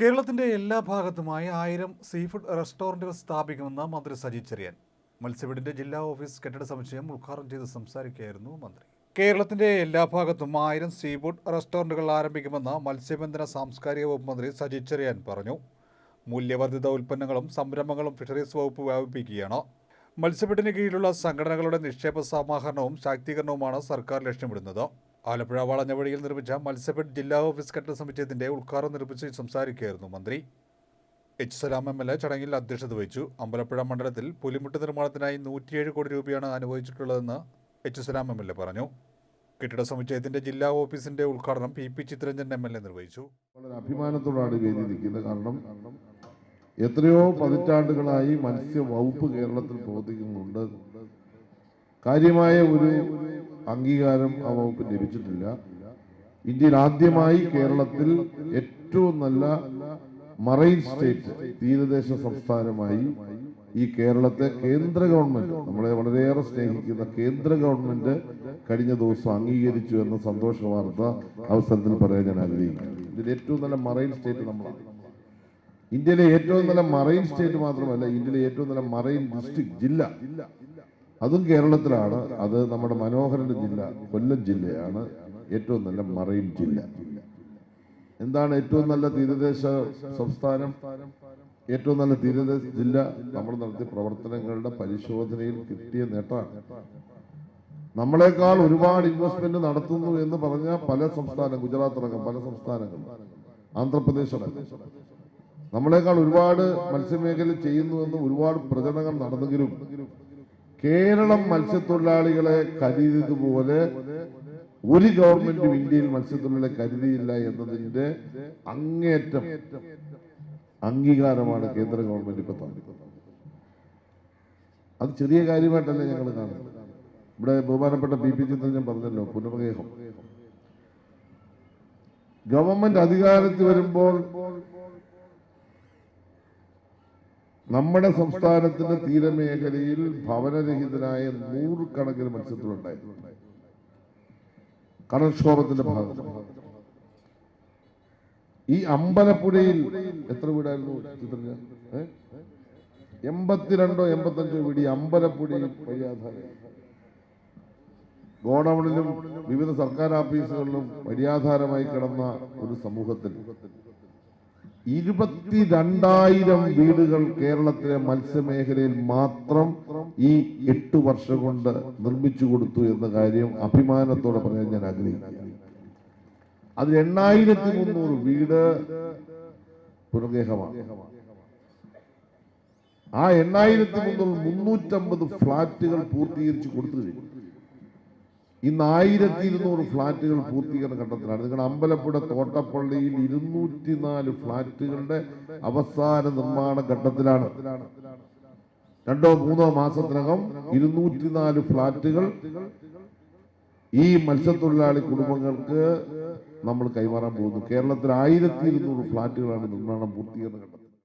കേരളത്തിന്റെ എല്ലാ ഭാഗത്തുമായി ആയിരം സീ ഫുഡ് റെസ്റ്റോറന്റുകൾ സ്ഥാപിക്കുമെന്ന് മന്ത്രി സജി ചെറിയാൻ. മത്സ്യഫീഡിന്റെ ജില്ലാ ഓഫീസ് കെട്ടിട സമുച്ചയം ഉദ്ഘാടനം ചെയ്ത് സംസാരിക്കുകയായിരുന്നു മന്ത്രി. കേരളത്തിന്റെ എല്ലാ ഭാഗത്തും ആയിരം സീ ഫുഡ് റെസ്റ്റോറന്റുകൾ ആരംഭിക്കുമെന്ന് മത്സ്യബന്ധന സാംസ്കാരിക വകുപ്പ് മന്ത്രി സജി ചെറിയാൻ പറഞ്ഞു. മൂല്യവർദ്ധിത ഉൽപ്പന്നങ്ങളും സംരംഭങ്ങളും ഫിഷറീസ് വകുപ്പ് വ്യാപിപ്പിക്കുകയാണ്. മത്സ്യബിഡിന് കീഴിലുള്ള സംഘടനകളുടെ നിക്ഷേപ സമാഹരണവും ശാക്തീകരണവുമാണ് സർക്കാർ ലക്ഷ്യമിടുന്നത്. ആലപ്പുഴ വളഞ്ഞവഴിയിൽ നിർമ്മിച്ച മത്സ്യഫെഡ് ജില്ലാ ഓഫീസ് കെട്ടിട സമുച്ചയത്തിന്റെ ഉദ്ഘാടനം നിർമ്മിച്ച് സംസാരിക്കുകയായിരുന്നു മന്ത്രി. H. Salam M. L. A ചടങ്ങിൽ അധ്യക്ഷത വഹിച്ചു. അമ്പലപ്പുഴ മണ്ഡലത്തിൽ പുലിമുട്ട് നിർമ്മാണത്തിനായി നൂറ്റിയേഴ് കോടി രൂപയാണ് അനുവദിച്ചിട്ടുള്ളതെന്ന് H. Salam M. L. A പറഞ്ഞു. കെട്ടിട സമുച്ചയത്തിന്റെ ജില്ലാ ഓഫീസിന്റെ ഉദ്ഘാടനം P. P. Chitharanjan M. L. A നിർവഹിച്ചു. വളരെ അഭിമാനത്തോടാണ് വേദി നിൽക്കുന്നത്. കാരണം എത്രയോ പതിറ്റാണ്ടുകളായി മത്സ്യ വകുപ്പ് കേരളത്തിൽ പ്രവർത്തിക്കുന്നുണ്ട്. കാര്യമായ ഒരു അംഗീകാരം ആ വകുപ്പ് ലഭിച്ചിട്ടില്ല. ഇന്ത്യയിൽ ആദ്യമായി കേരളത്തിൽ ഏറ്റവും നല്ല മറൈൻ സ്റ്റേറ്റ് തീരദേശ സംസ്ഥാനമായി ഈ കേരളത്തെ കേന്ദ്ര ഗവൺമെന്റ് നമ്മളെ വളരെയേറെ സ്നേഹിക്കുന്ന കേന്ദ്ര ഗവൺമെന്റ് കഴിഞ്ഞ ദിവസം അംഗീകരിച്ചു എന്ന സന്തോഷ വാർത്ത അവസരത്തിൽ പറയാൻ ഞാൻ ആഗ്രഹിക്കുന്നു. ഇതിൽ ഏറ്റവും നല്ല മറൈൻ സ്റ്റേറ്റ് നമ്മളാണ്. ഇന്ത്യയിലെ ഏറ്റവും നല്ല മറൈൻ സ്റ്റേറ്റ് മാത്രമല്ല ഇന്ത്യയിലെ ഏറ്റവും നല്ല മറൈൻ ഡിസ്ട്രിക്ട് ജില്ല. അതും കേരളത്തിലാണ്. അത് നമ്മുടെ മനോഹരന്റെ ജില്ല കൊല്ലം ജില്ലയാണ് ഏറ്റവും നല്ല മറൈൻ ജില്ല. എന്താണ് ഏറ്റവും നല്ല തീരദേശ സംസ്ഥാനം? ഏറ്റവും നല്ല തീരദേശ ജില്ല നമ്മൾ നടത്തിയ പ്രവർത്തനങ്ങളുടെ പരിശോധനയിൽ കിട്ടിയ നേട്ടമാണ് നമ്മളെക്കാൾ ഒരുപാട് ഇൻവെസ്റ്റ്മെന്റ് നടത്തുന്നു എന്ന് പറഞ്ഞ പല സംസ്ഥാനം ഗുജറാത്ത് അടക്കം പല സംസ്ഥാനങ്ങളും ആന്ധ്രാപ്രദേശ് അടക്കം. നമ്മളെക്കാൾ ഒരുപാട് മത്സ്യമേഖല ചെയ്യുന്നുവെന്ന് ഒരുപാട് പ്രചരണങ്ങൾ നടന്നെങ്കിലും കേരളം മത്സ്യത്തൊഴിലാളികളെ കരുതിയതുപോലെ ഒരു ഗവൺമെന്റും ഇന്ത്യയിൽ മത്സ്യത്തൊഴിലാളികളെ കരുതിയില്ല എന്നതിന്റെ അങ്ങേറ്റം അംഗീകാരമാണ് കേന്ദ്ര ഗവൺമെന്റ് ഇപ്പൊ അത് ചെറിയ കാര്യമായിട്ടല്ല ഞങ്ങൾ കാണുന്നത്. ഇവിടെ ബഹുമാനപ്പെട്ട പി പി ഞാൻ പറഞ്ഞല്ലോ പുനർഗേഹം ഗവൺമെന്റ് അധികാരത്തിൽ വരുമ്പോൾ നമ്മുടെ സംസ്ഥാനത്തിന്റെ തീരമേഖലയിൽ ഭവനരഹിതനായ നൂറുകണക്കിന് മത്സ്യത്തൊഴിലുണ്ടായിരുന്നു കടൽക്ഷോഭത്തിന്റെ ഭാഗത്ത് ഈ അമ്പലപ്പുഴയിൽ എത്ര വീടായിരുന്നു ചിത്രഞ്ഞ എൺപത്തിരണ്ടോ എൺപത്തഞ്ചോ വീട് ഈ അമ്പലപ്പുഴയിൽ പര്യാധാരം. ഗോഡൌണിലും വിവിധ സർക്കാർ ഓഫീസുകളിലും പര്യാധാരമായി കിടന്ന ഒരു സമൂഹത്തിൽ ഇരുപത്തിരണ്ടായിരം വീടുകൾ കേരളത്തിലെ മത്സ്യമേഖലയിൽ മാത്രം ഈ എട്ട് വർഷം കൊണ്ട് നിർമ്മിച്ചു കൊടുത്തു എന്ന കാര്യം അഭിമാനത്തോടെ പറയാൻ ഞാൻ ആഗ്രഹിക്കുന്നു അതിൽ എണ്ണായിരത്തി മുന്നൂറ് വീട് പുനർഗേഹമാണ് ആ എണ്ണായിരത്തി മുന്നൂറ് മുന്നൂറ്റമ്പത് ഫ്ളാറ്റുകൾ പൂർത്തീകരിച്ച് കൊടുത്തു കഴിഞ്ഞു. ഇന്ന് ആയിരത്തി ഇരുന്നൂറ് ഫ്ളാറ്റുകൾ പൂർത്തീകരണ ഘട്ടത്തിലാണ് നിങ്ങൾ അമ്പലപ്പുഴ തോട്ടപ്പള്ളിയിൽ ഇരുന്നൂറ്റി നാല് ഫ്ളാറ്റുകളുടെ അവസാന നിർമ്മാണ ഘട്ടത്തിലാണ് രണ്ടോ മൂന്നോ മാസത്തിനകം ഇരുന്നൂറ്റി നാല് ഫ്ളാറ്റുകൾ ഈ മത്സ്യത്തൊഴിലാളി കുടുംബങ്ങൾക്ക് നമ്മൾ കൈമാറാൻ പോകുന്നു. കേരളത്തിൽ ആയിരത്തി ഇരുന്നൂറ് ഫ്ളാറ്റുകളാണ് നിർമ്മാണം പൂർത്തീകരണ ഘട്ടത്തിൽ